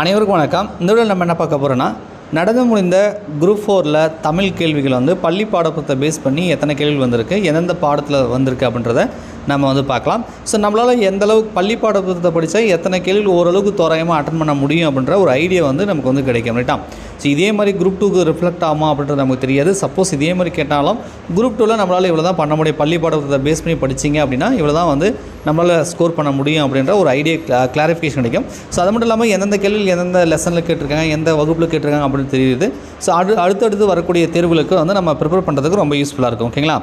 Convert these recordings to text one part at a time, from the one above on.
அனைவருக்கும் வணக்கம். இந்த விட நம்ம என்ன பார்க்க போகிறோன்னா நடந்து முடிந்த குரூப் ஃபோரில் தமிழ் கேள்விகள் வந்து பள்ளி பாடப்புத்தகத்தை பேஸ் பண்ணி எத்தனை கேள்விகள் வந்திருக்கு எந்தெந்த பாடத்தில் வந்திருக்கு அப்படின்றத நம்ம வந்து பார்க்கலாம். ஸோ நம்மளால் எந்த அளவுக்கு பள்ளி பாடப்புத்தகத்தை படித்தா எத்தனை கேள்விகள் ஓரளவுக்கு தோராயமாக அட்டன் பண்ண முடியும் அப்படின்ற ஒரு ஐடியா வந்து நமக்கு வந்து கிடைக்கும் ரைட்டா ஸோ இதே மாதிரி குரூப் டூக்கு ரிஃப்ளெக்ட் ஆகுமா அப்படின்றது நமக்கு தெரியாது. சப்போஸ் இதே மாதிரி கேட்டாலும் குரூப் டூவில் நம்மளால் இவ்வளோ தான் பண்ண முடியும். பள்ளி பாடத்தை பேஸ் பண்ணி படிச்சிங்க அப்படின்னா இவ்வளோ தான் வந்து நம்மளால் ஸ்கோர் பண்ண முடியும் அப்படின்ற ஒரு ஐடியா கிளாரிஃபிகேஷன் கிடைக்கும். ஸோ அது மட்டும் இல்லாமல் எந்தெந்த கேள்வியில் எந்தெந்த லெசனில் கேட்டிருக்காங்க எந்த வகுப்பில் கேட்டிருக்காங்க அப்படின்னு தெரியுது. ஸோ அடு அடுத்தடுத்து வரக்கூடிய தேர்வுகளுக்கு வந்து நம்ம ப்ரிப்பேர் பண்ணுறதுக்கு ரொம்ப யூஸ்ஃபுல்லாக இருக்கும். ஓகேங்களா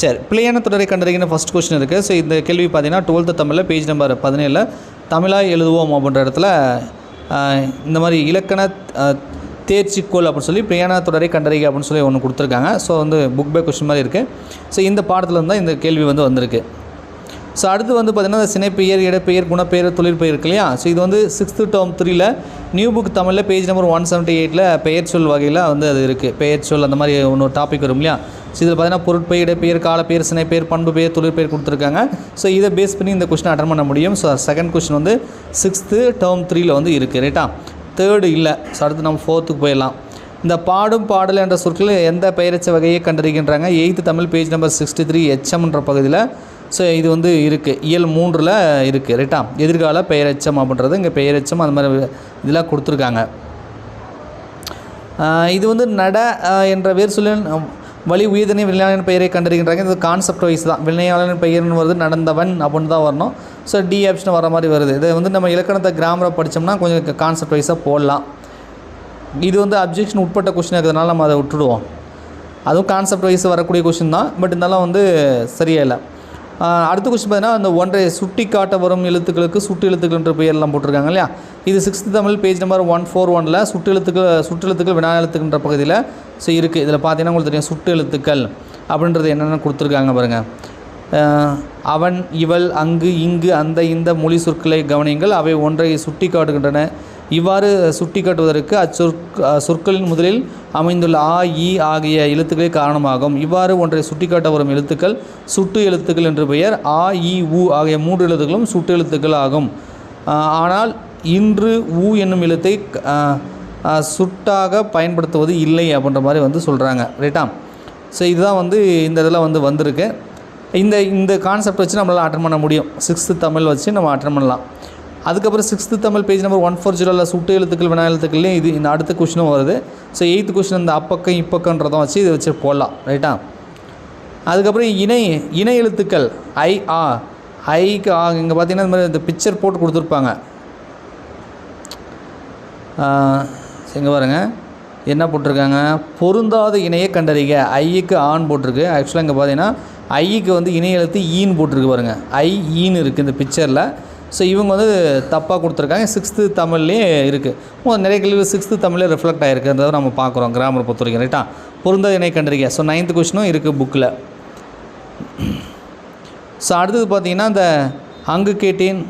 சரி பிள்ளையான தொடரை கண்டறிகின்ற ஃபஸ்ட் கொஸ்டின் இருக்குது ஸோ இந்த கேள்வி பார்த்தீங்கன்னா டுவெல்த்து தமிழில் பேஜ் நம்பர் பதினேழில் தமிழாக எழுதுவோம் அப்படின்ற இடத்துல இந்த மாதிரி இலக்கண தேர்ச்சிக்கோள் அப்படின்னு சொல்லி பிரியாணா தொடரை கண்டறிக அப்படின்னு சொல்லி ஒன்று கொடுத்துருக்காங்க. ஸோ வந்து புக் பே கொஸ்டின் மாதிரி இருக்குது ஸோ இந்த பாடத்தில் இருந்தால் இந்த கேள்வி வந்து வந்திருக்கு. ஸோ அடுத்து வந்து பார்த்திங்கன்னா சினைப்பெயர் இடப்பெயர் குணப்பெயர் தொழிற்பெயர் இருக்கு இல்லையா? ஸோ இது வந்து சிக்ஸ்த்து டேர்ம் த்ரீல நியூ புக் தமிழில் பேஜ் நம்பர் ஒன் செவன்ட்டி எயிட்டில் பெயர் சொல் வகையில் வந்து அது இருக்குது பெயர் சொல் அந்த மாதிரி ஒன்று டாபிக் வரும் இல்லையா? ஸோ இதில் பார்த்தீங்கன்னா பொருட்பெயர் இடப்பெயர் காலப்பெயர் சினைப்பெயர் பண்பு பெயர் தொழிற்பெயர் கொடுத்துருக்காங்க. ஸோ இதை பேஸ் பண்ணி இந்த கொஸ்டின் அட்டன் பண்ண முடியும். ஸோ செகண்ட் கொஸ்டின் வந்து சிக்ஸ்த்து டேர்ம் த்ரீயில் வந்து இருக்குது ரைட்டா தேர்டு இல்லை. ஸோ அடுத்து நம்ம ஃபோர்த்துக்கு போயிடலாம். இந்த பாடும் பாடல் என்ற சொற்களில் எந்த பெயரச்ச வகையை கண்டறிகின்றாங்க? Eighth Tamil page number sixty three எச்எம்ன்ற பகுதியில். ஸோ இது வந்து இருக்குது இயல் மூன்றில் இருக்குது ரைட்டா எதிர்கால பெயரச்சம் அப்படின்றது இங்கே பெயரச்சம் அந்த மாதிரி இதெல்லாம் கொடுத்துருக்காங்க. இது வந்து நட என்ற வேர் சொல்லின் வழி உயிர்தனை வினையாளன் பெயரை கண்டறிகின்றாங்க. இது கான்செப்ட் வைஸ் தான். வினையாளன் பெயர்னு வருது நடந்தவன் அப்படின்னு தான் வரணும். ஸோ டி ஆப்ஷன் வர மாதிரி வருது. இதை வந்து நம்ம இலக்கணத்தை கிராமரை படித்தோம்னா கொஞ்சம் கான்செப்ட் வைஸாக போடலாம். இது வந்து அப்ஜெக்ஷன் உட்பட்ட கொஷின் இருக்கிறதுனால நம்ம அதை விட்டுடுவோம். அதுவும் கான்செப்ட் வைஸ் வரக்கூடிய கொஷின் தான். பட் இருந்தாலும் வந்து சரியாக இல்லை. அடுத்த கொஸ்டின் பார்த்தீங்கன்னா அந்த ஒன்றை சுட்டி காட்ட வரும் எழுத்துக்களுக்கு சுட்டு எழுத்துக்கள்ன்ற பெயர்லாம் போட்டிருக்காங்க இல்லையா? இது sixth Tamil page number one four ஒனில் சுட்டு எழுத்துக்கள் சுட்டு எழுத்துக்கள் வினா எழுத்துக்குன்ற பகுதியில் ஸோ இருக்குது இதில் பார்த்தீங்கன்னா உங்களுக்கு தெரியும் சுட்டு எழுத்துக்கள் அப்படின்றது என்னென்ன கொடுத்துருக்காங்க பாருங்கள் அவன் இவள் அங்கு இங்கு அந்த இந்த மொழி சொற்களை கவனியுங்கள். அவை ஒன்றை சுட்டி காட்டுகின்றன இவ்வாறு சுட்டி காட்டுவதற்கு அச்சொற் சொற்களின் முதலில் அமைந்துள்ள ஆ இ ஆகிய எழுத்துக்களே காரணமாகும். இவ்வாறு ஒன்றை சுட்டிக்காட்ட வரும் எழுத்துக்கள் சுட்டு எழுத்துக்கள் என்று பெயர் ஆ இ உ ஆகிய மூன்று எழுத்துக்களும் சுட்டு எழுத்துக்கள் ஆகும். ஆனால் இன்று உ என்னும் எழுத்தை சுட்டாக பயன்படுத்துவது இல்லை அப்படின்ற மாதிரி வந்து சொல்கிறாங்க ரைட்டா? ஸோ இதுதான் வந்து இந்த இதில் வந்து வந்திருக்கு. இந்த இந்த கான்செப்ட் வச்சு நம்மளால் அட்டன் பண்ண முடியும். சிக்ஸ்த்து தமிழ் வச்சு நம்ம அட்டன் பண்ணலாம். அதுக்கப்புறம் sixth Tamil page number one four ஜீரோவில் சுட்டு எழுத்துக்கள் வினா எழுத்துக்கள்லேயும் இது இந்த அடுத்த கொஷினும் வருது. ஸோ எயித்து கொஷின் இந்த அப்பக்கம் இப்பக்கன்றதும் வச்சு இதை வச்சு போடலாம் ரைட்டா அதுக்கப்புறம் இணை இணை எழுத்துக்கள் ஐ ஆ. ஐக்கு ஆ இங்கே பார்த்தீங்கன்னா இந்த மாதிரி இந்த பிக்சர் போட்டு கொடுத்துருப்பாங்க. இங்கே பாருங்க. என்ன போட்டிருக்காங்க? பொருந்தாத இணையை கண்டறிக. ஐக்கு ஆன் போட்டிருக்கு. ஆக்சுவலாக இங்கே பார்த்தீங்கன்னா ஐக்கு வந்து இணை எழுத்து ஈன் போட்டிருக்கு பாருங்கள் ஐ ஈன்னு இருக்குது இந்த பிக்சரில் ஸோ இவங்க வந்து தப்பாக கொடுத்துருக்காங்க. சிக்ஸ்த்து தமிழ்லேயே இருக்குது நிறைய கேள்வி சிக்ஸ்த்து தமிழ்லேயே ரிஃப்ளெக்ட் ஆகிருக்குன்றதை நம்ம பார்க்குறோம். கிராமர் பொறுத்த வரைக்கும் ரைட்டா பொருந்தது இணை கண்டறிக. ஸோ நைன்த்து கொஷினும் இருக்குது புக்கில் ஸோ அடுத்தது பார்த்தீங்கன்னா இந்த அங்கு கேட்டேன்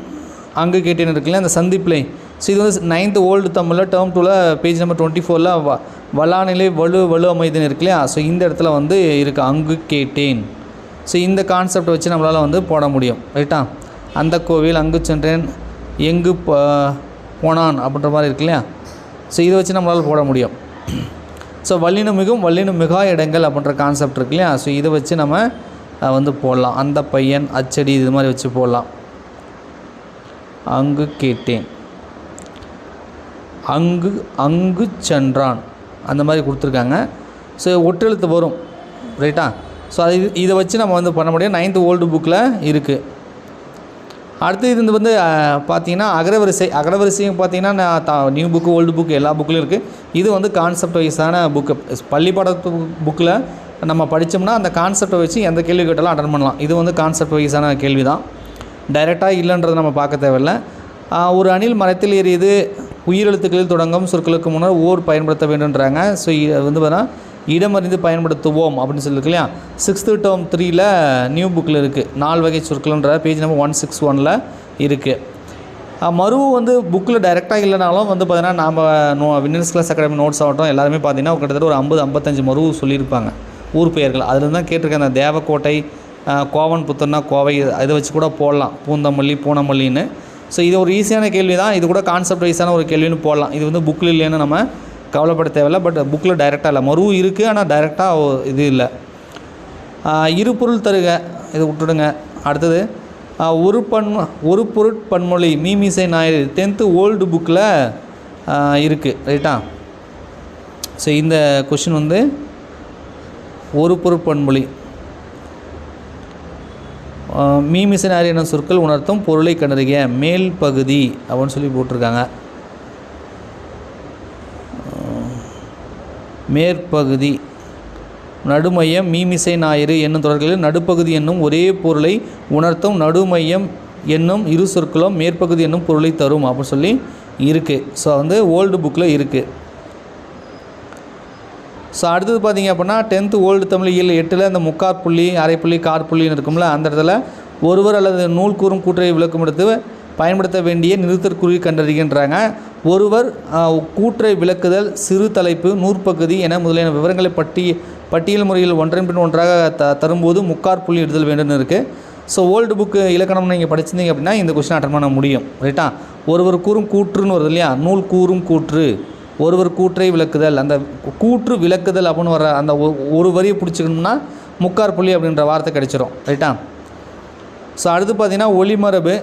அங்கு கேட்டேன் இருக்குல்ல அந்த சந்திப்பிலை. ஸோ இது வந்து நைன்த்து ஓல்டு தமிழில் டேர்ம் டூவில் பேஜ் நம்பர் டுவெண்ட்டி ஃபோரில் வ வளாநிலை வலு வலு அமைதுன்னு இருக்கு இல்லையா? ஸோ இந்த இடத்துல வந்து இருக்குது அங்கு கேட்டேன். ஸோ இந்த கான்செப்டை வச்சு நம்மளால் வந்து போட முடியும். ரைட்டா அந்த கோவில் அங்கு சென்றேன். எங்கு ப- போனான் அப்படின்ற மாதிரி இருக்கு இல்லையா? ஸோ இதை வச்சு நம்மளால் போட முடியும். ஸோ வல்லினம் மிகவும் வல்லினம் மிகா இடங்கள் அப்படின்ற கான்செப்ட் இருக்கு இல்லையா? ஸோ இதை வச்சு நம்ம வந்து போடலாம். அந்த பையன் அச்சடி இது மாதிரி வச்சு போடலாம். அங்கு கேட்டேன். அங்கு அங்கு சென்றான். அந்த மாதிரி கொடுத்துருக்காங்க. ஸோ ஒற்றெழுத்து வரும். ரைட்டா ஸோ அது இது- இதை வச்சு நம்ம வந்து பண்ண முடியும். நைன்த்து ஓல்டு புக்கில் இருக்குது அடுத்து இது வந்து பார்த்தீங்கன்னா அகரவரிசை அகரவரிசையும் பார்த்தீங்கன்னா நான் தா நியூ புக்கு ஓல்டு புக்கு எல்லா புக்லையும் இருக்குது இது வந்து கான்செப்ட் வைஸான புக்கு பள்ளிப்பாடத்து புக்கில் நம்ம படித்தோம்னா அந்த கான்செப்டை வச்சு எந்த கேள்வி கேட்டாலும் அட்டன் பண்ணலாம். இது வந்து கான்செப்ட் வைஸான கேள்வி தான் டைரெக்டாக இல்லைன்றதை நம்ம பார்க்க தேவையில்ல. ஒரு அணில் மரத்தில் ஏறியது உயிரெழுத்துக்களில் தொடங்கும் சொற்களுக்கு முன்னர் ஓர் பயன்படுத்த வேண்டுன்றாங்க ஸோ இது வந்து பார்த்தீங்கன்னா இடமறிந்து பயன்படுத்துவோம் அப்படின்னு சொல்லியிருக்கு இல்லையா? சிக்ஸ்த்து டேர்ம் த்ரீயில் நியூ புக்கில் இருக்குது நால் வகை சொற்கள்ன்ற பேஜ் நம்பர் ஒன் சிக்ஸ் ஒனில் இருக்குது மருவு வந்து புக்கில் டைரெக்டாக இல்லைனாலும் வந்து பார்த்தீங்கன்னா நாம் no winners class academy notes ஆகட்டும் எல்லாருமே பார்த்தீங்கன்னா கிட்டத்தட்ட ஒரு ஐம்பது ஐம்பத்தஞ்சு மருவு சொல்லியிருப்பாங்க. ஊர் பெயர்கள். அதில் தான் கேட்டிருக்கேன் அந்த தேவக்கோட்டை கோவன் புத்தர்னா கோவை இதை வச்சு கூட போடலாம். பூந்தமல்லி பூனமல்லின்னு. ஸோ இது ஒரு ஈஸியான கேள்வி தான் இது கூட கான்செப்ட் வைஸான ஒரு கேள்வின்னு போடலாம். இது வந்து புக்கில் இல்லைன்னு நம்ம கவலைப்பட தேவையில்ல பட் புக்கில் டைரெக்டாக இல்லை. மறு இருக்குது ஆனால் டைரெக்டாக இது இல்லை. இரு பொருள் தருக. இதை விட்டுடுங்க. அடுத்தது ஒரு பன் ஒரு பொருட்பன்மொழி மீமிசை ஞாயிறு டென்த்து ஓல்டு புக்கில் இருக்குது ரைட்டா? ஸோ இந்த கொஷின் வந்து ஒரு பொருட்பன்மொழி ஆஹ் மீமிசை ஞாயிறு சொற்கள் உணர்த்தும் பொருளை கண்டறிய மேல் பகுதி அப்படின்னு சொல்லி போட்டிருக்காங்க. மேற்பகுதி நடுமையம் மீமிசை ஞாயிறு என்னும் தொடர்களில் நடுப்பகுதி என்னும் ஒரே பொருளை உணர்த்தும் நடுமையம் என்னும் இரு சொற்களும் மேற்பகுதி என்னும் பொருளை தரும் அப்படின்னு சொல்லி இருக்குது ஸோ வந்து ஓல்டு புக்கில் இருக்குது ஸோ அடுத்தது பார்த்தீங்க அப்படின்னா டென்த்து ஓல்டு தமிழ் இயல் எட்டில் அந்த முக்கார் புள்ளி அரைப்புள்ளி காற்புள்ளின்னு இருக்கும்ல அந்த இடத்துல ஒருவர் அல்லது நூல் கூறும் கூற்றை விளக்கும் எடுத்து பயன்படுத்த வேண்டிய நிறுத்தற்குறி கண்டறிகின்றாங்க. ஒருவர் கூற்றை விளக்குதல் சிறு தலைப்பு நூற்பகுதி என முதலியன விவரங்களை பட்டி பட்டியல் முறையில் ஒன்றன் பின் ஒன்றாக த தரும்போது முக்கார் புள்ளி இடுதல் வேண்டும்னு இருக்குது ஸோ ஓல்டு புக்கு இலக்கணம் நீங்கள் படிச்சிருந்தீங்க அப்படின்னா இந்த கொஸ்டின் அட்டன் பண்ண முடியும். ரைட்டா ஒருவர் கூறும் கூற்றுன்னு வருது இல்லையா? நூல் கூறும் கூற்று. ஒருவர் கூற்றை விளக்குதல். அந்த கூற்று விளக்குதல் அப்படின்னு வர அந்த ஒ- ஒரு வரியை பிடிச்சிக்கணும்னா முக்கார் புள்ளி அப்படின்ற வார்த்தை கிடைச்சிரும். ரைட்டா ஸோ அடுத்து பார்த்தீங்கன்னா ஒளிமரபு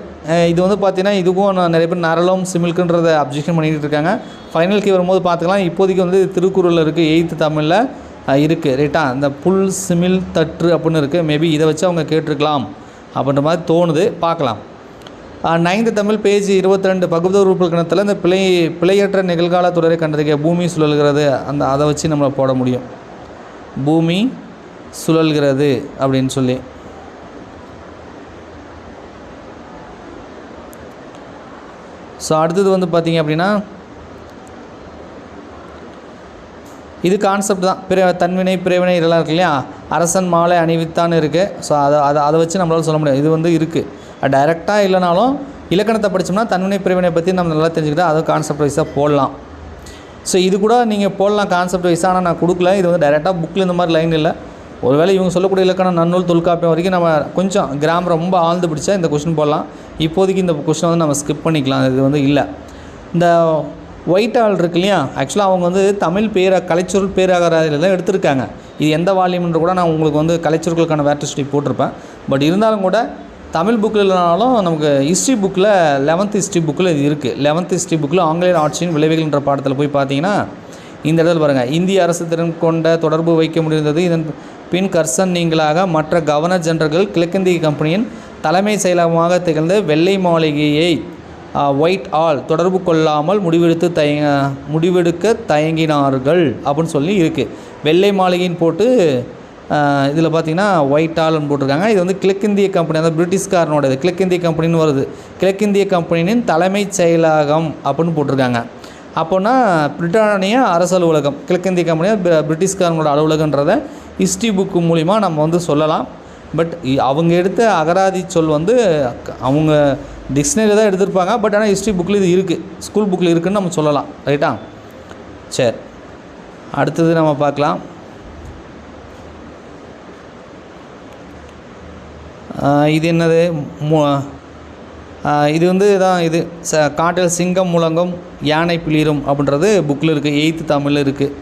இது வந்து பார்த்தீங்கன்னா இதுக்கும் நான் நிறைய பேர் நரளம் சிமில்க்குன்றதை அப்ஜெக்ஷன் பண்ணிகிட்டு இருக்காங்க. ஃபைனல் கே வரும்போது பார்த்துக்கலாம். இப்போதைக்கு வந்து திருக்குறளில் இருக்குது எயித்து தமிழில் இருக்குது ரைட்டா இந்த புல் சிமில் தற்று அப்படின்னு இருக்குது மேபி இதை வச்சு அவங்க கேட்டிருக்கலாம் அப்படின்ற மாதிரி தோணுது. பார்க்கலாம். நைன்த்து தமிழ் பேஜ் இருபத்தி ரெண்டு பகுதி உறுப்பு கணத்தில் இந்த பிழை பிழையற்ற நிகழ்கால தொடரை கண்டறிக்க பூமி சுழல்கிறது. அந்த அதை வச்சு நம்மளை போட முடியும். பூமி சுழல்கிறது அப்படின்னு சொல்லி. ஸோ அடுத்தது வந்து பார்த்தீங்க அப்படின்னா இது கான்செப்ட் தான். பிற தன்வினை பிறவினை இதெல்லாம் இருக்கு இல்லையா? அரசன் மாலை அணிவித்தான்னு இருக்குது ஸோ அதை அதை அதை வச்சு நம்மளால் சொல்ல முடியாது. இது வந்து இருக்குது டைரெக்டாக இல்லைனாலும் இலக்கணத்தை படித்தோம்னா தன்வினை பிறவினை பற்றி நம்ம நல்லா தெரிஞ்சுக்கிட்டால் அதுவும் கான்செப்ட் வைஸாக போடலாம். ஸோ இது கூட நீங்கள் போடலாம் கான்செப்ட் வைஸாக ஆனால் நான் கொடுக்கல. இது வந்து டைரெக்டாக புக்கில் இந்த மாதிரி லைன் இல்லை. ஒருவேளை இவங்க சொல்லக்கூடிய இலக்கணம் நன்னூல் தொல்காப்பியம் வரைக்கும் நம்ம கொஞ்சம் கிராம் ரொம்ப ஆழ்ந்து பிடிச்சா இந்த கொஷின் போடலாம். இப்போதைக்கு இந்த கொஷினை வந்து நம்ம ஸ்கிப் பண்ணிக்கலாம். இது வந்து இல்லை. இந்த ஒயிட் ஆள் இருக்கு இல்லையா? ஆக்சுவலாக அவங்க வந்து தமிழ் பேர கலைச்சொல் பேரகராதியில் தான் எடுத்திருக்காங்க. இது எந்த வால்யூம்ன்ற கூட நான் உங்களுக்கு வந்து கலைச்சொற்களுக்கான வேர்டிஸ்டி போட்டிருப்பேன். பட் இருந்தாலும் கூட தமிழ் புக்கில் இல்லைனாலும் நமக்கு ஹிஸ்ட்ரி புக்கில் லெவன்த் ஹிஸ்ட்ரி புக்கில் இது இருக்குது லெவன்த் ஹிஸ்ட்ரி புக்கில் ஆங்கிலேயர் ஆட்சியின் விளைவுகள்ன்ற பாடத்தில் போய் பார்த்தீங்கன்னா இந்த இடத்துல பாருங்கள் இந்திய அரசு திறன் கொண்ட தொடர்பு வைக்க முடிந்தது. இதன் பின் கர்சன் நீங்களாக மற்ற கவர்னர் ஜெனரல்கள் கிழக்கிந்திய கம்பெனியின் தலைமை செயலகமாக திகழ்ந்த வெள்ளை மாளிகையை ஒயிட் ஆல் தொடர்பு கொள்ளாமல் முடிவெடுத்து தயங்க முடிவெடுக்க தயங்கினார்கள் அப்படின்னு சொல்லி இருக்குது வெள்ளை மாளிகைன்னு போட்டு இதில் பார்த்தீங்கன்னா ஒயிட் ஆல்னு போட்டிருக்காங்க. இது வந்து கிழக்கிந்திய கம்பெனி அந்த பிரிட்டிஷ்காரனோட இது கிழக்கிந்திய கம்பெனின்னு வருது. கிழக்கிந்திய கம்பெனியின் தலைமைச் செயலகம் அப்படின்னு போட்டிருக்காங்க. அப்போனா பிரிட்டானிய அரசு அலுவலகம் கிழக்கிந்திய கம்பெனியாக பிரிட்டிஷ்காரங்களோட அலுவலகன்றதை ஹிஸ்ட்ரி புக்கு மூலிமா நம்ம வந்து சொல்லலாம். பட் அவங்க எடுத்த அகராதி சொல் வந்து அவங்க டிக்ஷனரியில் தான் எடுத்திருப்பாங்க. பட் ஆனால் ஹிஸ்ட்ரி புக்கில் இது இருக்குது ஸ்கூல் புக்கில் இருக்குதுன்னு நம்ம சொல்லலாம். ரைட்டா சரி. அடுத்தது நம்ம பார்க்கலாம். இது என்னது? மு இது வந்து தான் இது ச காட்டில் சிங்கம் முழங்கும் யானை பிளிரும் அப்படின்றது புக்கில் இருக்குது எயித்து தமிழில் இருக்குது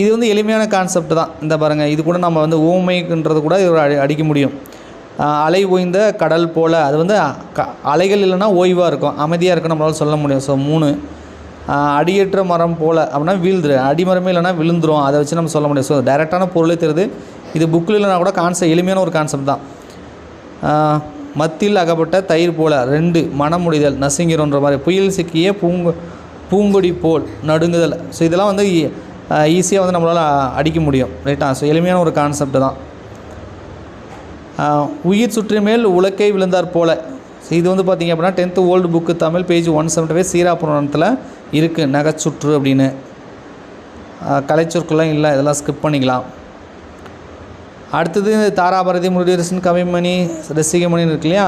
இது வந்து எளிமையான கான்செப்ட் தான். இந்த பாருங்கள் இது கூட நம்ம வந்து ஊமைக்குன்றது கூட இது அடி அடிக்க முடியும். அலை ஓய்ந்த கடல் போல் அது வந்து க அலைகள் இல்லைன்னா ஓய்வாக இருக்கும். அமைதியாக இருக்கும் நம்மளால் சொல்ல முடியும். ஸோ மூணு. அடியேற்ற அடியற்ற மரம் போல் அப்படின்னா வீழ்ந்துரு. அடிமரமே இல்லைன்னா விழுந்துரும். அதை வச்சு நம்ம சொல்ல முடியும். ஸோ டைரெக்டான பொருளே தெரியுது. இது புக்கில் இல்லைனா கூட கான்செப்ட் எளிமையான ஒரு கான்செப்ட் தான். மத்தியில் அகப்பட்ட தயிர் போல் ரெண்டு. மனமுடிதல் நசுங்கிறோன்ற மாதிரி. புயல் சிக்கிய பூங்கு பூங்கொடி போல் நடுங்குதல். ஸோ இதெல்லாம் வந்து ஈஸியாக வந்து நம்மளால் அடிக்க முடியும் ரைட்டா ஸோ எளிமையான ஒரு கான்செப்ட் தான். உயிர் சுற்றி மேல் உலக்கை விழுந்தார் போல். ஸோ இது வந்து பார்த்திங்க அப்படின்னா tenth old book Tamil page one seventy five சீரா புராணத்தில் இருக்குது நகைச்சுற்று அப்படின்னு. கலைச்சொற்கள்லாம் இல்லை இதெல்லாம் ஸ்கிப் பண்ணிக்கலாம். அடுத்தது தாராபரதி முருகேசன் கவிமணி ரசிகமணின்னு இருக்கு இல்லையா?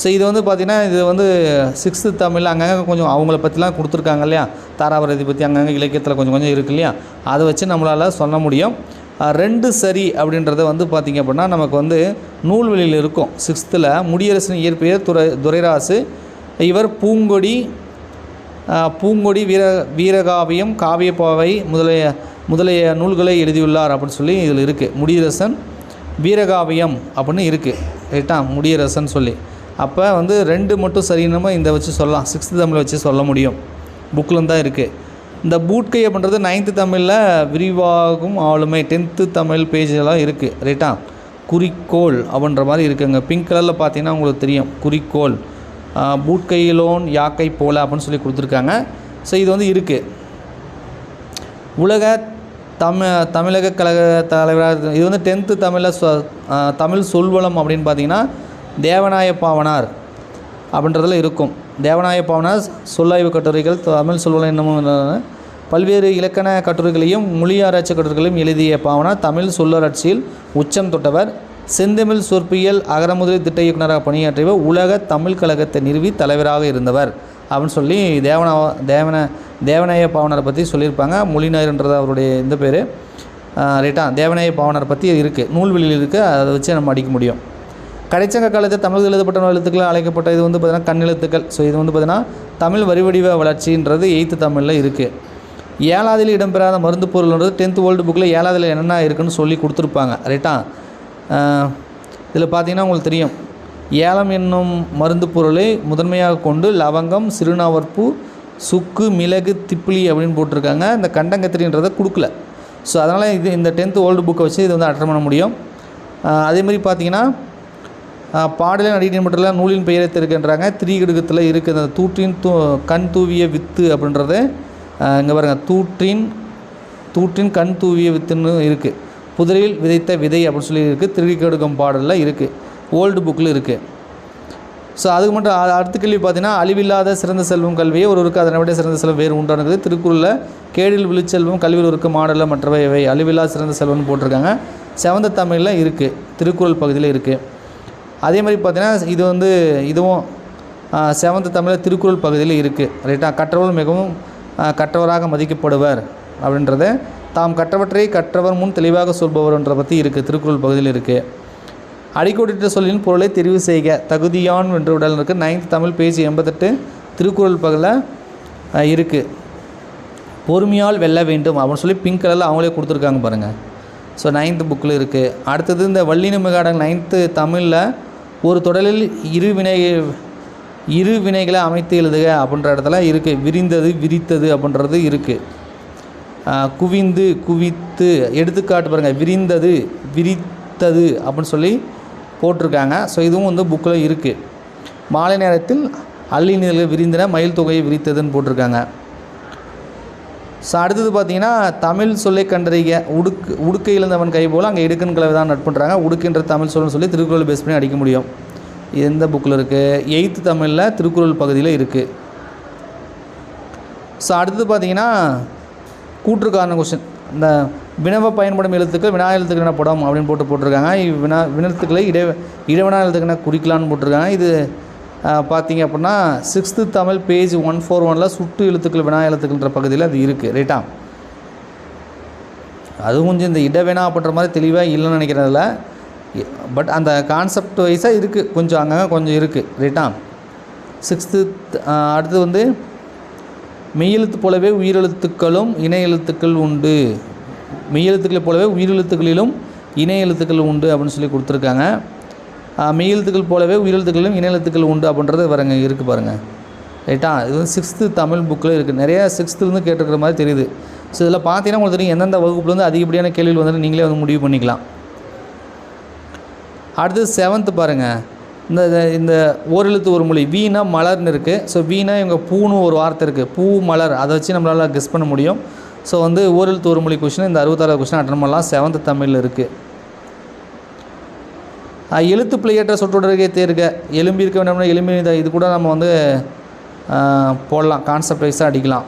ஸோ இது வந்து பார்த்திங்கன்னா இது வந்து சிக்ஸ்த்து தமிழ் அங்கங்கே கொஞ்சம் அவங்கள பற்றிலாம் கொடுத்துருக்காங்க இல்லையா? தாராபுரத்தை பற்றி அங்கங்கே இலக்கியத்தில் கொஞ்சம் கொஞ்சம் இருக்கு இல்லையா? அதை வச்சு நம்மளால் சொல்ல முடியும். ரெண்டு சரி அப்படின்றத வந்து பார்த்திங்க அப்படின்னா நமக்கு வந்து நூல்வெளியில் இருக்கும். சிக்ஸ்த்தில் முடியரசன் இயற்பெயர் துறை துரைராசு இவர் பூங்கொடி பூங்கொடி வீர வீரகாவியம் காவியப்பாவை முதலிய முதலிய நூல்களை எழுதியுள்ளார் அப்படின்னு சொல்லி இதில் இருக்குது முடியரசன் வீரகாவியம் அப்படின்னு இருக்குது ரைட்டா? முடியரசன் சொல்லி. அப்போ வந்து ரெண்டு மட்டும் சரின்னு இந்த வச்சு சொல்லலாம். சிக்ஸ்த்து தமிழ் வச்சு சொல்ல முடியும். புக்கில் தான் இருக்குது இந்த பூட்கை அப்படின்றது நைன்த்து தமிழில் விரிவாகும் ஆளுமை. டென்த்து தமிழ் பேஜெல்லாம் இருக்குது ரைட்டா குறிக்கோள் அப்படின்ற மாதிரி இருக்குங்க. பிங்க் கலரில் பார்த்தீங்கன்னா உங்களுக்கு தெரியும். குறிக்கோள். பூட்கையிலோன் யாக்கை போல அப்படின்னு சொல்லி கொடுத்துருக்காங்க. ஸோ இது வந்து இருக்குது உலக தமி தமிழக கழக தலைவராக இது வந்து டென்த்து தமிழில் சொ தமிழ் சொல்வளம் அப்படின்னு பார்த்தீங்கன்னா தேவநாய பாவனார் அப்படின்றதில் இருக்கும். தேவநாய பாவனார் சொல்லாய்வு கட்டுரைகள் தமிழ் சொல்வன என்னமும் பல்வேறு இலக்கண கட்டுரைகளையும் மொழியாராய்ச்சி கட்டுரைகளையும் எழுதிய பாவனார் தமிழ் சொல்லராட்சியில் உச்சம் தொட்டவர். செந்தமிழ் சொற்பியல் அகரமுதலி திட்ட இயக்குநராக பணியாற்றியவர். உலக தமிழ் கழகத்தை நிறுவி தலைவராக இருந்தவர் அப்படின்னு சொல்லி தேவனா தேவன தேவநாய பாவனரை பற்றி சொல்லியிருப்பாங்க. மொழிநாயர்ன்றது அவருடைய இந்த பேர். ரைட்டா? தேவநாய பாவனரை பற்றி இருக்குது நூல்வெளியில் இருக்குது அதை வச்சு நம்ம அடிக்க முடியும். கடைச்சங்க காலத்தில் தமிழ் எழுதப்பட்ட எழுத்துக்கள் அழைக்கப்பட்ட இது வந்து பார்த்திங்கன்னா கண்ணெழுத்துக்கள் ஸோ இது வந்து பார்த்திங்கன்னா தமிழ் வரிவடிவ வளர்ச்சின்றது எயித்து தமிழில் இருக்குது ஏழாவதில் இடம்பெறாத மருந்து பொருள்ன்றது டென்த் வேர்ல்டு புக்கில் ஏழாவதில் என்னென்ன இருக்குன்னு சொல்லி கொடுத்துருப்பாங்க. ரைட்டா இதில் பார்த்தீங்கன்னா உங்களுக்கு தெரியும். ஏலம் என்னும் மருந்து பொருளை முதன்மையாக கொண்டு லவங்கம் சிறுநாவற்பூ சுக்கு மிளகு திப்பிலி அப்படின்னு போட்டிருக்காங்க. இந்த கண்டங்கத்திரின்றதை கொடுக்கல. ஸோ அதனால் இது இந்த டென்த்து ஓல்டு புக்கை வச்சு இது வந்து அட்டன் பண்ண முடியும். அதேமாதிரி பார்த்தீங்கன்னா பாடலின் அடிக்கடி மட்டும் நூலின் பெயரை திருக்கின்றாங்க. திரிகடுகத்தில் இருக்குது அந்த தூற்றின் தூ கண் தூவிய வித்து அப்படின்றது. இங்கே பாருங்கள் தூற்றின் தூற்றின் கண் தூவிய வித்துன்னு இருக்குது புதிரையில் விதைத்த விதை அப்படின்னு சொல்லி இருக்குது திரிகடுகம் பாடலில் இருக்குது ஓல்டு புக்கில் இருக்குது ஸோ அதுக்கு மட்டும் அடுத்த கேள்வி பார்த்தீங்கன்னா அழிவில்லாத சிறந்த செல்வம் கல்வியை ஒருவருக்கு அதனை விட சிறந்த செல்வம் வேறு உண்டானது. திருக்குறளில் கேடில் விழுச்செல்வம் கல்வியில் இருக்க. மாடலில் மற்றவை இவை. அழிவில்லாத சிறந்த செல்வம்னு போட்டிருக்காங்க. செவந்த தமிழில் இருக்குது திருக்குறள் பகுதியில் இருக்குது அதே மாதிரி பார்த்தீங்கன்னா இது வந்து இதுவும் செவந்த தமிழில் திருக்குறள் பகுதியில் இருக்குது ரைட்டா? கற்றவர்கள் மிகவும் கற்றவராக மதிக்கப்படுவர் அப்படின்றத. தாம் கற்றவற்றை கற்றவர் முன் தெளிவாக சொல்பவர்ன்ற பற்றி இருக்குது திருக்குறள் பகுதியில் இருக்குது அடிக்கோடிட்ட சொல்லின் பொருளை தெரிவு செய்க. தகுதியான் என்ற உடல் இருக்குது நைன்த் தமிழ் பேஜ் எண்பத்தெட்டு திருக்குறள் பகுதியில் இருக்குது பொறுமையால் வெல்ல வேண்டும் அப்படின்னு சொல்லி பிங்க் கலரில் அவங்களே கொடுத்துருக்காங்க பாருங்கள் ஸோ நைன்த்து புக்கில் இருக்குது அடுத்தது இந்த வள்ளின மிகாடங் நைன்த்து தமிழில் ஒரு தொடரில் இரு வினை இரு வினைகளை அமைத்து எழுதுக அப்படின்ற இடத்துல இருக்குது விரிந்தது விரித்தது அப்படின்றது இருக்குது குவிந்து குவித்து எடுத்துக்காட்டு பாருங்கள் விரிந்தது விரித்தது அப்படின்னு சொல்லி போட்டிருக்காங்க. ஸோ இதுவும் வந்து புக்கில் இருக்குது மாலை நேரத்தில் அள்ளி நீர்கள் விரிந்தன மயில் தொகையை விரித்ததுன்னு போட்டிருக்காங்க. ஸோ அடுத்தது பார்த்தீங்கன்னா தமிழ் சொல்லை கண்டறிய உடுக்கு உடுக்கை இழந்தவன் கை போல் அங்கே இடுக்கன் கலவை தான் நட்புன்றாங்க உடுக்கின்ற தமிழ் சொல்லுன்னு சொல்லி திருக்குறள் பேஸ் பண்ணி அடிக்க முடியும். எந்த புக்கில் இருக்குது எயித்து தமிழில் திருக்குறள் பகுதியில் இருக்குது ஸோ அடுத்தது பார்த்தீங்கன்னா கூற்றுக்கான கொஸ்டின் இந்த வினவ பயன்படும் எழுத்துக்கள் வினா எழுத்துக்கள் எனப்படும் அப்படின்னு போட்டு போட்டிருக்காங்க. வினா வினத்துக்களை இட இடவினா எழுத்துக்கள் என குறிக்கலான்னு போட்டிருக்காங்க. இது பார்த்தீங்க அப்படின்னா sixth Tamil page one four ஒனில் சுட்டு எழுத்துக்கள் வினா எழுத்துக்கள்ன்ற பகுதியில் அது இருக்குது ரைட்டா அது கொஞ்சம் இந்த இடவேணா அப்படின்ற மாதிரி தெளிவாக இல்லைன்னு நினைக்கிறதில்ல. பட் அந்த கான்செப்ட் வைஸாக இருக்குது கொஞ்சம் அங்கங்கே கொஞ்சம் இருக்குது ரைட்டா சிக்ஸ்த்து அடுத்து வந்து மெய்யெழுத்து போலவே உயிரெழுத்துக்களும் இணை எழுத்துக்கள் உண்டு. மெய்யெழுத்துக்களை போலவே உயிரெழுத்துக்களிலும் இணை எழுத்துக்கள் உண்டு அப்படின்னு சொல்லி கொடுத்துருக்காங்க. மெய்யெழுத்துக்கள் போலவே உயிரெழுத்துக்களிலும் இணையெழுத்துக்கள் உண்டு அப்படின்றது வரங்க இருக்குது பாருங்கள் ரைட்டா? இது வந்து சிக்ஸ்த்து தமிழ் புக்கில் இருக்குது நிறையா சிக்ஸ்த்துலேருந்து கேட்டிருக்கிற மாதிரி தெரியுது. ஸோ இதில் பார்த்தீங்கன்னா உங்களுக்கு தெரியும் எந்தெந்த வகுப்புலேருந்து அதிகப்படியான கேள்விகள் வந்து நீங்களே வந்து முடிவு பண்ணிக்கலாம். அடுத்தது செவன்த்து பாருங்கள் இந்த இந்த- ஓரெழுத்து ஒரு மொழி. வீணா மலர்னு இருக்குது ஸோ வீணா இவங்க பூன்னு ஒரு வார்த்தை இருக்குது பூ மலர். அதை வச்சு நம்மளால் கெஸ் பண்ண முடியும். ஸோ வந்து ஓரெழுத்து ஒரு மொழி கொஷின் இந்த அறுபத்தாறாவது கொஷின் அட்டன் பண்ணலாம். செவன்த்து தமிழில் இருக்குது எழுத்து பிள்ளையற்ற சொற்றொடர்கை தேர்க. எலும்பி இருக்க வேண்டும்னா எலும்பி இது- இது கூட நம்ம வந்து போடலாம். கான்செப்ட் வைஸாக அடிக்கலாம்.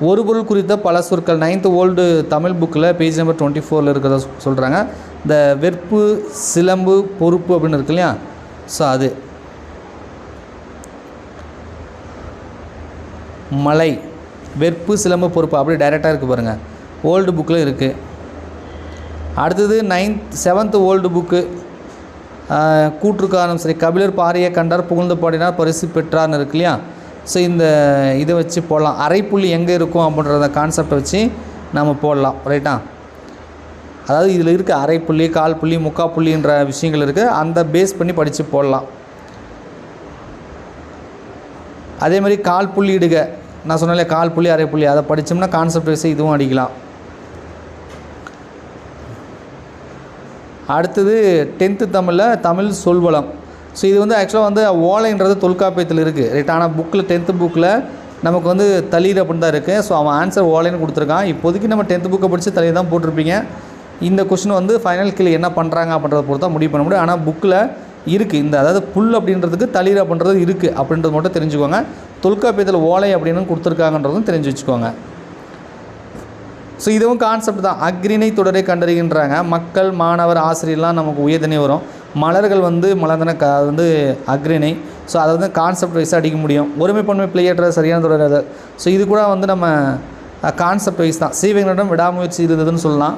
ஒரு பொருள் குறித்த பல சொற்கள். நைன்த்து ஓல்டு தமிழ் புக்கில் பேஜ் நம்பர் டுவெண்ட்டி ஃபோரில் இருக்கிறத சொல்கிறாங்க இந்த வெற்பு சிலம்பு பொறுப்பு அப்படின்னு இருக்கு இல்லையா? ஸோ அது. மலை. வெற்பு சிலம்பு பொறுப்பு. அப்படி டைரெக்டாக இருக்குது பாருங்கள் ஓல்டு புக்கில் இருக்குது அடுத்தது நைன்த் செவன்த்து ஓல்டு புக்கு ஆஹ், காரணம் சரி கபிலர் பாரியை கண்டார் புகழ்ந்து பாடினார் பரிசு பெற்றார்னு இருக்கு இல்லையா? ஸோ இந்த இதை வச்சு போடலாம். அரைப்புள்ளி எங்கே இருக்கும் அப்படின்றத கான்செப்டை வச்சு நம்ம போடலாம். ரைட்டா அதாவது இதில் இருக்க அரை புள்ளி கால் புள்ளி முக்கா புள்ளின்ற விஷயங்கள் இருக்குது அந்த பேஸ் பண்ணி படித்து போடலாம். அதே மாதிரி கால் புள்ளி இடுக. நான் சொன்னாலே கால் புள்ளி அரை புள்ளி அதை படித்தோம்னா கான்செப்ட் வைஸை இதுவும் அடிக்கலாம். அடுத்தது டென்த்து தமிழில் தமிழ் சொல்வளம். ஸோ இது வந்து ஆக்சுவலாக வந்து ஓலைன்றது தொல்காப்பியத்தில் இருக்குது ரைட் ஆனால் புக்கில் டென்த்து புக்கில் நமக்கு வந்து தளிர் அப்படின்னு தான் இருக்குது ஸோ அவன் ஆன்சர் ஓலைன்னு கொடுத்துருக்கான். இப்போதைக்கு நம்ம டென்த்து புக்கை படித்து தளிர் தான் போட்டிருப்பீங்க. இந்த கொஷின் வந்து ஃபைனல் கீழே என்ன பண்ணுறாங்க அப்படின்றத பொறுத்து தான் முடிவு பண்ண முடியும். ஆனால் புக்கில் இருக்குது இந்த அதாவது புல் அப்படின்றதுக்கு தளிர் அப்படின்றது இருக்குது அப்படின்றது மட்டும் தெரிஞ்சுக்கோங்க. தொல்காப்பியத்தில் ஓலை அப்படின்னு கொடுத்துருக்காங்கன்றதும் தெரிஞ்சு வச்சுக்கோங்க. ஸோ இதுவும் கான்செப்ட் தான். அக்ரிணை தொடரை கண்டறிகின்றாங்க. மக்கள் மாணவர் ஆசிரியர்லாம் நமக்கு உயர்தனே வரும். மலர்கள் வந்து மலர்ந்தன க அது வந்து அக்ரிணை ஸோ அதை வந்து கான்செப்ட் வைஸாக அடிக்க முடியும். ஒருமை பன்மை பிள்ளையற்ற சரியான தொடர் அது. ஸோ இது கூட வந்து நம்ம கான்செப்ட் வைஸ் தான். சீவகனிடம் விடாமுயற்சி இருந்ததுன்னு சொல்லலாம்.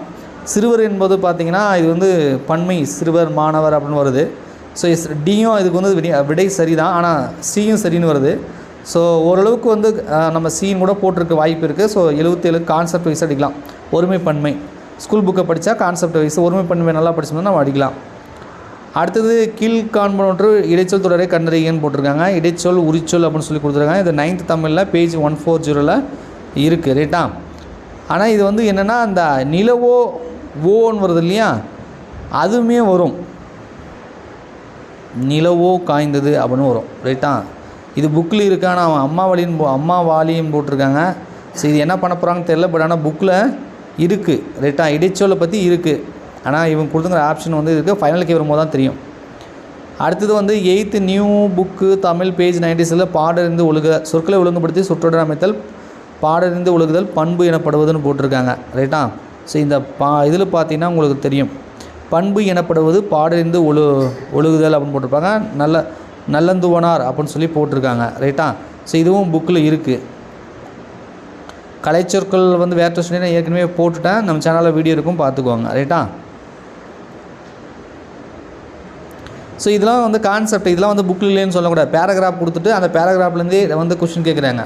சிறுவர் என்பது பார்த்திங்கன்னா இது வந்து பன்மை சிறுவர் மாணவர் அப்படின்னு வருது. ஸோ எஸ் டியும் இதுக்கு வந்து விடை விடை சரி தான் ஆனால் சியும் சரின்னு வருது. ஸோ ஓரளவுக்கு வந்து நம்ம சீன் கூட போட்டிருக்க வாய்ப்பு இருக்குது ஸோ எழுபத்தேழு கான்செப்ட் வைஸ் அடிக்கலாம். ஒருமைப்பன்மை. ஸ்கூல் புக்கை படித்தா கான்செப்ட் வைஸ் ஒருமைப்பன்மை நல்லா படிச்சோம்னா நம்ம அடிக்கலாம். அடுத்தது கீழ்காண்பனொன்று இடைச்சொல் தொடரை கண்டறியன்னு போட்டிருக்காங்க. இடைச்சொல் உரிச்சொல் அப்படின்னு சொல்லி கொடுத்துருக்காங்க. இது நைன்த் தமிழில் பேஜ் ஒன் ஃபோர் ஜீரோவில் இருக்குது ரைட்டா ஆனால் இது வந்து என்னென்னா அந்த நிலவோ ஓன்னு வருது இல்லையா? அதுவுமே வரும். நிலவோ காய்ந்தது அப்படின்னு வரும். ரைட்டா இது புக்கில் இருக்கா? ஆனால் அவன் அம்மா வழின்னு போ அம்மா வாலின்னு போட்டிருக்காங்க. ஸோ இது என்ன பண்ண போகிறாங்கன்னு தெரில பட் ஆனால் புக்கில் இருக்குது ரைட்டா இடைச்சொல்லை பற்றி இருக்குது ஆனால் இவங்க கொடுத்துங்கிற ஆப்ஷன் வந்து இருக்குது ஃபைனலுக்கு வரும்போது தான் தெரியும். அடுத்தது வந்து eighth new book Tamil page நைன்டிஸில் பாடறிந்து ஒழுக சொற்களை ஒழுங்குபடுத்தி சொற்றொடர் அமைத்தல் பாடறிந்து ஒழுகுதல் பண்பு எனப்படுவதுன்னு போட்டிருக்காங்க. ரைட்டா ஸோ இந்த பா இதில் பார்த்தீங்கன்னா உங்களுக்கு தெரியும். பண்பு எனப்படுவது பாடறிந்து ஒழு ஒழுகுதல் அப்படின்னு போட்டிருப்பாங்க. நல்ல நல்லந்துவனார் அப்படின்னு சொல்லி போட்டிருக்காங்க. ரைட்டா ஸோ இதுவும் புக்கில் இருக்குது கலைச்சொற்கள் வந்து வேறு சொல்லி ஏற்கனவே போட்டுட்டேன். நம்ம சேனலில் வீடியோ இருக்கும் பார்த்துக்குவாங்க ரைட்டா ஸோ இதெல்லாம் வந்து கான்செப்ட் இதெல்லாம் வந்து புக்கில் இல்லைன்னு சொல்லக்கூடாது. பேராகிராஃப் கொடுத்துட்டு அந்த பேராகிராஃப்லேருந்தே வந்து கொஷின் கேட்குறாங்க.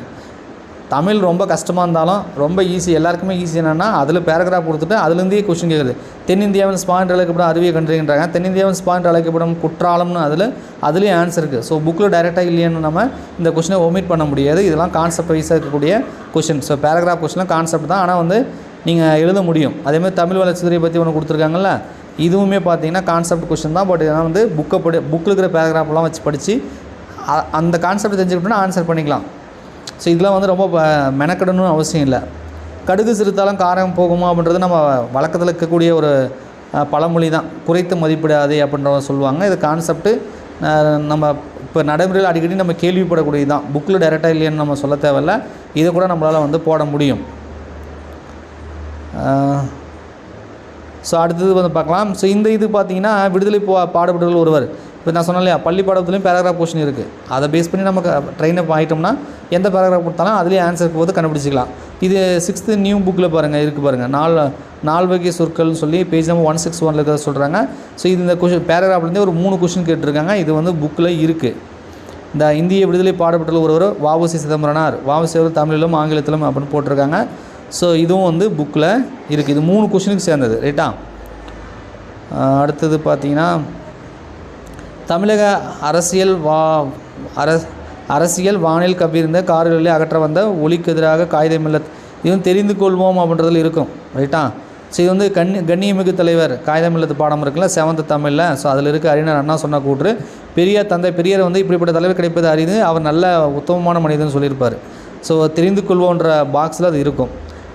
தமிழ் ரொம்ப கஷ்டமாக இருந்தாலும் ரொம்ப ஈஸி எல்லாருக்குமே ஈஸி என்னென்னா அதில் பேராகிராஃப் கொடுத்துட்டு அதுலேருந்தே கொஷின் கேட்குது தென்னிந்தியாவின் ஸ்பாயிண்ட் அழைக்கப்படும் அருவியை கண்டுகின்றாங்க தென்னிந்தியாவின் ஸ்பாயிண்ட் அழைக்கப்படும் குற்றாலம்னு அதில் அதுலேயும் ஆன்சர் இருக்குது ஸோ புக்கில் டைரெக்டாக இல்லையான்னு நம்ம இந்த கொஷினை ஒமிட் பண்ண முடியாது. இதெல்லாம் கான்செப்ட் வைஸாக இருக்கக்கூடிய கொஷின் ஸோ பேராகிராஃப் கொஷின்லாம் கான்செப்ட் தான். ஆனால் வந்து நீங்கள் எழுத முடியும். அதேமாதிரி தமிழ் வளர்ச்சித்துறையை பற்றி ஒன்று கொடுத்துருக்காங்கல்ல இதுவுமே பார்த்தீங்கன்னா கான்செப்ட் கொஷின் தான். பட் இதெல்லாம் வந்து புக்கை படி புக்கில் இருக்கிற பேராகிராஃப்லாம் வச்சு படித்து அ- அந்த கான்செப்ட் தெரிஞ்சுக்கிட்டோன்னா ஆன்சர் பண்ணிக்கலாம். ஸோ இதெல்லாம் வந்து ரொம்ப ப- மெனக்கெடணும்னு அவசியம் இல்லை. கடுகு சிறுத்தாலும் காரம் போகுமா அப்படின்றது நம்ம வழக்கத்தில் இருக்கக்கூடிய ஒரு பழமொழி தான் குறைத்து மதிப்பிடாதே அப்படின்றவங்க சொல்லுவாங்க. இது கான்செப்ட்டு நம்ம இப்போ நடைமுறையில் அடிக்கடி நம்ம கேள்விப்படக்கூடியது தான் புக்கில் டைரெக்டாக இல்லைன்னு நம்ம சொல்ல தேவையில்ல. இதை கூட நம்மளால் வந்து போட முடியும். ஸோ அடுத்தது வந்து பார்க்கலாம். ஸோ இந்த இது பார்த்தீங்கன்னா விடுதலை பாடுபடுகள் ஒருவர். இப்போ நான் சொன்னேன் இல்லையா பள்ளி பாடத்துலையும் பேராகிராஃப் கொஸ்டின் இருக்குது அதை பேஸ் பண்ணி நமக்கு ட்ரெயின் அப் ஆகிட்டோம்னா எந்த பேராகிராஃப் கொடுத்தாலும் அதுலேயே ஆன்சர் போது கண்டுபிடிச்சிக்கலாம். இது சிக்ஸ்த்து நியூ புக்கில் பாருங்கள் இருக்குது பாருங்கள் நாலு நால் வகை சொற்கள்னு சொல்லி பேஜ் நம்பர் ஒன் சிக்ஸ் ஒனில் இருக்கிறத சொல்கிறாங்க ஸோ இது இந்த கொஷின் பேராகிராஃப்லேருந்தே ஒரு மூணு கொஷின் கேட்டிருக்காங்க. இது வந்து புக்கில் இருக்குது இந்த இந்திய விடுதலை பாடப்பட்டுள்ள ஒருவர் வாவுசி சிதம்பரனார். வாவுசி அவர் தமிழிலும் ஆங்கிலத்திலும் அப்படின்னு போட்டிருக்காங்க. ஸோ இதுவும் வந்து புக்கில் இருக்குது இது மூணு கொஷினுக்கு சேர்ந்தது ரைட்டா அடுத்தது பார்த்தீங்கன்னா தமிழக அரசியல் வா அர அரசியல் வானில் கப்பியிருந்த கார்களை அகற்ற வந்த ஒளிக்கு எதிராக காகிதமில்ல இதுவும் தெரிந்து கொள்வோம் அப்படின்றதுல இருக்கும். ரைட்டா ஸோ இது வந்து கண் கண்ணியமிகு தலைவர் காகிதமில்லத்து பாடம் இருக்குல்ல செவன்த் தமிழில். ஸோ அதில் இருக்க அறிஞர் அண்ணா சொன்ன கூற்று பெரியார் தந்தை பெரியார் வந்து இப்படிப்பட்ட தலைவர் கிடைப்பது அறிந்து அவர் நல்ல உத்தமமான மனிதன் சொல்லியிருப்பார். ஸோ தெரிந்து கொள்வோன்ற பாக்ஸில் அது இருக்கும்.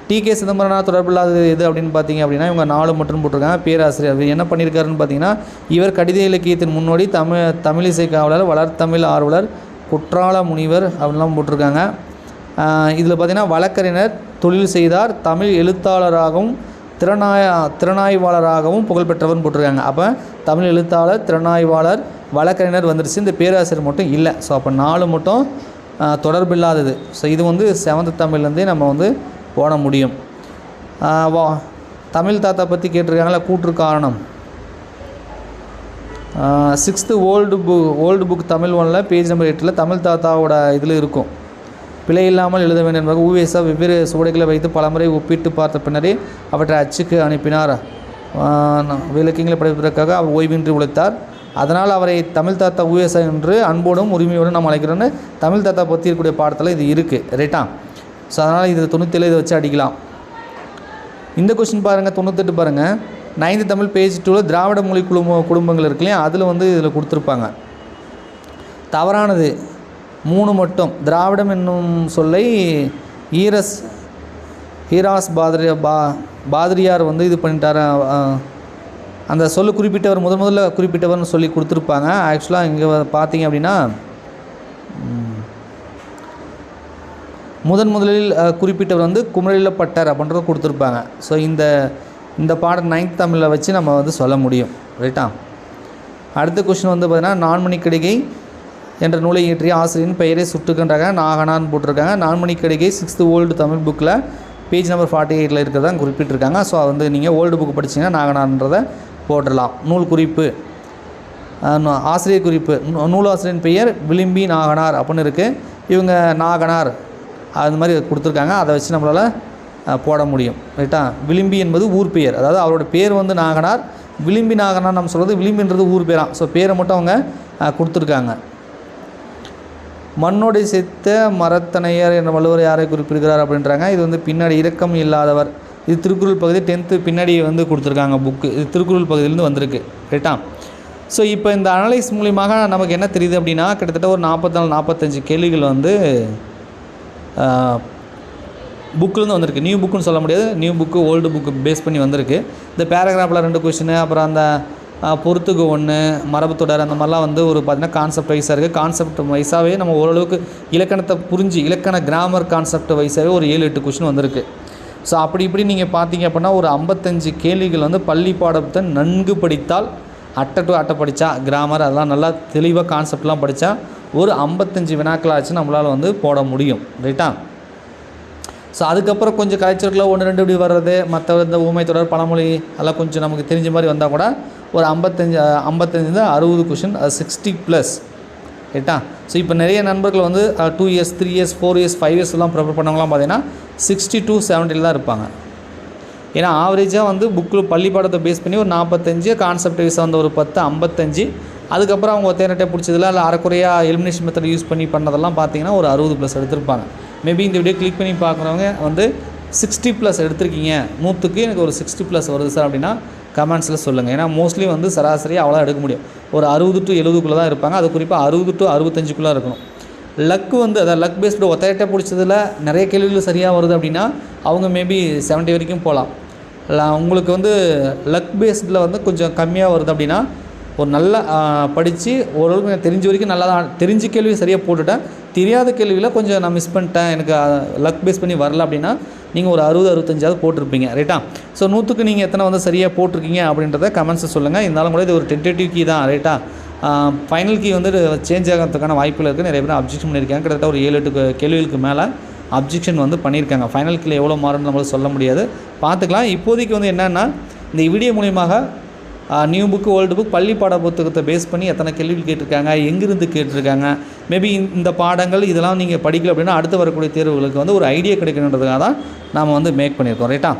டி கே சிதம்பரனா தொடர்பில்லாதது எது அப்படின்னு பார்த்தீங்க அப்படின்னா இவங்க நாலு மட்டும் போட்டிருக்காங்க. பேராசிரியர் அவர் என்ன பண்ணியிருக்காருன்னு பார்த்தீங்கன்னா இவர் கடித இலக்கியத்தின் முன்னோடி தமிழ் தமிழிசை காவலர் வளர்த்தமிழ் ஆர்வலர் குற்றால முனிவர் அப்படின்லாம் போட்டிருக்காங்க. இதில் பார்த்தீங்கன்னா வழக்கறிஞர் தொழில் செய்தார் தமிழ் எழுத்தாளராகவும் திறனாய திறனாய்வாளராகவும் புகழ்பெற்றவர்னு போட்டிருக்காங்க. அப்போ தமிழ் எழுத்தாளர் திறனாய்வாளர் வழக்கறிஞர் வந்துருச்சு. இந்த பேராசிரியர் மட்டும் இல்லை. ஸோ அப்போ நாலு மட்டும் தொடர்பில்லாதது. ஸோ இது வந்து செவன்த் தமிழ்லேருந்தே நம்ம வந்து போட முடியும். வா. தமிழ் தாத்தா பற்றி கேட்டிருக்காங்களா கூற்று காரணம். Sixth old book old book Tamil ஒனில் பேஜ் நம்பர் எட்டில் தமிழ் தாத்தாவோட இதில் இருக்கும். பிழை இல்லாமல் எழுத வேண்டும் என்பதாக ஊவேசா வெவ்வேறு சுவடைகளை வைத்து பலமுறை ஒப்பிட்டு பார்த்த பின்னரே அவற்றை அச்சுக்கு அனுப்பினார். விளக்கங்களை படைப்பதற்காக அவர் ஓய்வின்றி உழைத்தார். அதனால் அவரை தமிழ் தாத்தா ஊவேசா என்று அன்போடும் உரிமையோடும் நாம் அழைக்கிறோன்னு தமிழ் தாத்தா பற்றி இருக்கக்கூடிய பாடத்தில் இது இருக்குது ரைட்டா ஸோ அதனால் இதில் தொண்ணூற்றேழு இதை வச்சு அடிக்கலாம். இந்த கொஸ்டின் பாருங்கள் தொண்ணூத்தெட்டு பாருங்கள் நைன்த்து தமிழ் பேஜ் டூவில் திராவிட மொழி குடும்ப குடும்பங்கள் இருக்கு இல்லையா? அதில் வந்து இதில் கொடுத்துருப்பாங்க. தவறானது. மூணு மட்டும். திராவிடம் என்னும் சொல்லை ஈரஸ் ஹீராஸ் பாதிரியா பா பாதிரியார் வந்து இது பண்ணிட்டார். அந்த சொல்லு குறிப்பிட்டவர் முதல் முதல்ல குறிப்பிட்டவர்னு சொல்லி கொடுத்துருப்பாங்க. ஆக்சுவலாக இங்கே பார்த்தீங்க அப்படின்னா முதன் முதலில் குறிப்பிட்டவர் வந்து குமரிலப்பட்டர் அப்படின்றத கொடுத்துருப்பாங்க. ஸோ இந்த இந்த பாடம் நைன்த் தமிழில் வச்சு நம்ம வந்து சொல்ல முடியும். ரைட்டா அடுத்த கொஷின் வந்து பார்த்தீங்கன்னா நான்மணி கடிகை என்ற நூலை இயற்றிய ஆசிரியரின் பெயரை சுட்டுக்கின்றாங்க. நாகனான்னு போட்டிருக்காங்க. நான்மணி கடிகை சிக்ஸ்த்து ஓல்டு தமிழ் புக்கில் பேஜ் நம்பர் ஃபார்ட்டி எயிட்டில் இருக்கிறதா குறிப்பிட்டிருக்காங்க. ஸோ வந்து நீங்கள் ஓல்டு புக் படிச்சீங்கன்னா நாகனான்றதை போட்டுடலாம். நூல் குறிப்பு. ஆசிரியர் குறிப்பு. நூலாசிரியரின் பெயர் விளிம்பி நாகனார் அப்படின்னு இருக்குது இவங்க நாகனார். அது மாதிரி கொடுத்துருக்காங்க. அதை வச்சு நம்மளால் போட முடியும். ரைட்டா? விளிம்பி என்பது ஊர் பெயர். அதாவது அவரோட பேர் வந்து நாகனார் விளிம்பி நாகனார் நம்ம சொல்கிறது விளிம்பின்றது ஊர் பேராம் ஸோ பேரை மட்டும் அவங்க கொடுத்துருக்காங்க. மண்ணோடு சேர்த்த மரத்தனையர் என்ற வள்ளுவர் யாரை குறிப்பிடுகிறார் அப்படின்றாங்க. இது வந்து பின்னாடி இறக்கம் இல்லாதவர். இது திருக்குறள் பகுதி டென்த்து பின்னாடி வந்து கொடுத்துருக்காங்க புக்கு இது திருக்குறள் பகுதியிலேருந்து வந்திருக்கு. ரைட்டா? ஸோ இப்போ இந்த அனலைஸ் மூலியமாக நமக்கு என்ன தெரியுது அப்படின்னா கிட்டத்தட்ட ஒரு நாற்பத்தி நாற்பத்தஞ்சு கேள்விகள் வந்து புக்குலேருந்து வந்திருக்கு. நியூ புக்குன்னு சொல்ல முடியாது. New book old book base பண்ணி வந்திருக்கு. இந்த பேராகிராஃபில் ரெண்டு கொஷினு அப்புறம் அந்த பொறுத்துக்கு ஒன்று மரபுத்தொடர் அந்த மாதிரிலாம் வந்து ஒரு பார்த்திங்கன்னா கான்செப்ட் வைஸாக இருக்குது கான்செப்ட் வைஸாகவே நம்ம ஓரளவுக்கு இலக்கணத்தை புரிஞ்சு இலக்கண கிராமர் கான்செப்ட் வைஸாகவே ஒரு ஏழு எட்டு கொஷின் வந்திருக்கு. ஸோ அப்படி இப்படி நீங்கள் பார்த்தீங்க அப்படின்னா ஒரு ஐம்பத்தஞ்சு கேள்விகள் வந்து பள்ளி பாடத்தை நன்கு படித்தால் அட்டை டு அட்டை படித்தா கிராமர் அதெல்லாம் நல்லா தெளிவாக கான்செப்ட்லாம் படித்தா ஒரு ஐம்பத்தஞ்சு வினாக்களாச்சும் நம்மளால் வந்து போட முடியும் ரைட்டா ஸோ அதுக்கப்புறம் கொஞ்சம் கலைச்சொற்களில் ஒன்று ரெண்டு இப்படி வர்றது மற்ற இந்த ஊமை தொடர் பழமொழி அதெல்லாம் கொஞ்சம் நமக்கு தெரிஞ்ச மாதிரி வந்தால் கூட ஒரு ஐம்பத்தஞ்சு ஐம்பத்தஞ்சு அறுபது கொஷின் அது சிக்ஸ்டி ப்ளஸ் ரைட்டா ஸோ இப்போ நிறைய நண்பர்கள் வந்து two years three years four years five இயர்ஸ்லாம் prepare பண்ணவங்களாம் பார்த்தீங்கன்னா சிக்ஸ்டி டூ செவன்ட்டியில் தான் இருப்பாங்க. ஏன்னா ஆவரேஜாக வந்து புக்கில் பள்ளி பாடத்தை பேஸ் பண்ணி ஒரு நாற்பத்தஞ்சு கான்செப்ட் வைஸாக வந்து ஒரு பத்து ஐம்பத்தஞ்சு அதுக்கப்புறம் அவங்க தேனட்டை பிடிச்சதில் இல்லை அரைக்குறையாக எலிமினேஷன் மெத்தட் யூஸ் பண்ணி பண்ணதெல்லாம் பார்த்தீங்கன்னா ஒரு அறுபது ப்ளஸ் எடுத்திருப்பாங்க. மேபி இந்த வீடியோ கிளிக் பண்ணி பார்க்குறவங்க வந்து சிக்ஸ்டி ப்ளஸ் எடுத்திருக்கீங்க. நூற்றுக்கு எனக்கு ஒரு சிக்ஸ்டி ப்ளஸ் வருது சார் அப்படின்னா கமெண்ட்ஸில் சொல்லுங்கள் ஏன்னா மோஸ்ட்லி வந்து சராசரியாக அவ்வளோ எடுக்க முடியும். ஒரு அறுபது டு எழுபதுக்குள்ளே தான் இருப்பாங்க. அது குறிப்பாக அறுபது டு அறுபத்தஞ்சுக்குள்ளே இருக்கணும். லக்கு வந்து அதாவது லக் பேஸ்டு ஒத்தையட்டை பிடிச்சதில் நிறைய கேள்விகள் சரியாக வருது அப்படின்னா அவங்க மேபி 70 வரைக்கும் போகலாம் உங்களுக்கு வந்து லக் பேஸ்டில் வந்து கொஞ்சம் கம்மியாக வருது அப்படின்னா ஒரு நல்ல படித்து ஓரளவுக்கு எனக்கு தெரிஞ்ச வரைக்கும் நல்லா தான் தெரிஞ்ச கேள்வி சரியாக போட்டுட்டேன். தெரியாத கேள்வியில் கொஞ்சம் நான் மிஸ் பண்ணிட்டேன். எனக்கு லக் பேஸ் பண்ணி வரல அப்படின்னா நீங்கள் ஒரு அறுபது அறுபத்தஞ்சாவது போட்டிருப்பீங்க. ரைட்டா ஸோ நூற்றுக்கு நீங்கள் எத்தனை வந்து சரியாக போட்டிருக்கீங்க அப்படின்றத கமெண்ட்ஸை சொல்லுங்கள் இருந்தாலும் கூட இது ஒரு டென்டேட்டிவ் கீ தான். ரைட்டா ஃபைனல் கீ வந்து சேஞ்ச் ஆகிறதுக்கான வாய்ப்புகள் இருக்குது நிறைய பேர் அப்ஜெக்ஷன் பண்ணியிருக்காங்க. கிட்டத்தட்ட ஒரு ஏழு எட்டு கேள்விகளுக்கு மேலே அப்ஜெக்ஷன் வந்து பண்ணியிருக்காங்க. ஃபைனல் கீழே எவ்வளோ மாறும்னு நம்மளால் சொல்ல முடியாது. பார்த்துக்கலாம். இப்போதைக்கு வந்து என்னென்னா இந்த வீடியோ மூலியமாக நியூ புக்கு ஓல்டு புக் பள்ளி பாட புத்தகத்தை பேஸ் பண்ணி எத்தனை கேள்வி கேட்டிருக்காங்க எங்கிருந்து கேட்டிருக்காங்க மேபி இந்த பாடங்கள் இதெல்லாம் நீங்கள் படிக்கல அப்படின்னா அடுத்து வரக்கூடிய தேர்வுகளுக்கு வந்து ஒரு ஐடியா கிடைக்கணுன்றதுக்காக தான் நாம் வந்து மேக் பண்ணியிருக்கோம் ரைட்டா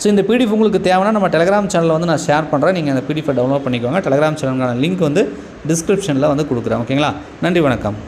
ஸோ இந்த பிடிஎஃப் உங்களுக்கு தேவைன்னா நம்ம டெலிகிராம் சேனலில் வந்து நான் ஷேர் பண்ணுறேன் நீங்கள் அந்த பிடிஎஃப் டவுன்லோட் பண்ணிக்கோங்க. டெலிகிராம் சேனலுக்கான லிங்க் வந்து டிஸ்கிரிப்ஷனில் வந்து கொடுக்குறேன். ஓகேங்களா நன்றி வணக்கம்.